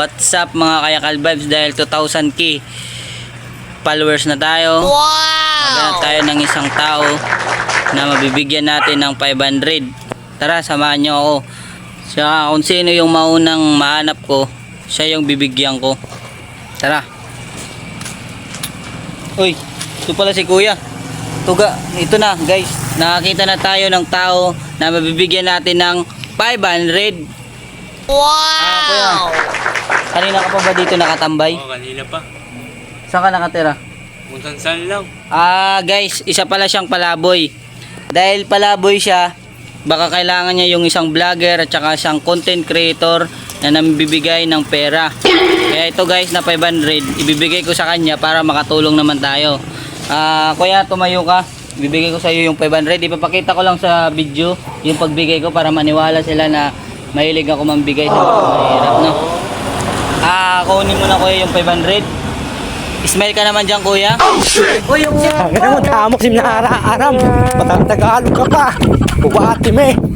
What's up mga Kayakal Vibes dahil 2,000k followers na tayo. Maghanap tayo ng isang tao na mabibigyan natin ng 500. Tara, samahan nyo ako. Siya, kung sino yung maunang mahanap ko, siya yung bibigyan ko. Tara. Uy, ito pala si Kuya. Tuga, ito na guys. Nakakita na tayo ng tao na mabibigyan natin ng 500. Ah, kuya. Kanina ka pa ba dito nakatambay? Oo, kanina pa. Saan ka nakatira? Kung saan lang. Ah, guys, isa pala siyang palaboy. Dahil palaboy siya, baka kailangan niya yung isang vlogger at saka isang content creator na nambibigay ng pera. Kaya ito guys na 500, ibibigay ko sa kanya para makatulong naman tayo. Ah, kuya, tumayo ka. Ibibigay ko sa iyo yung 500. Ipapakita ko lang sa video yung pagbigay ko para maniwala sila na mahilig ako mambigay sa mga mahirap, no? Ah, kunin mo na kuya yung 500. Smile ka naman dyan, kuya. Uy, yung Kaya mo, tamok si Nara Aram. Matang Tagalog ka pa. Bubati me.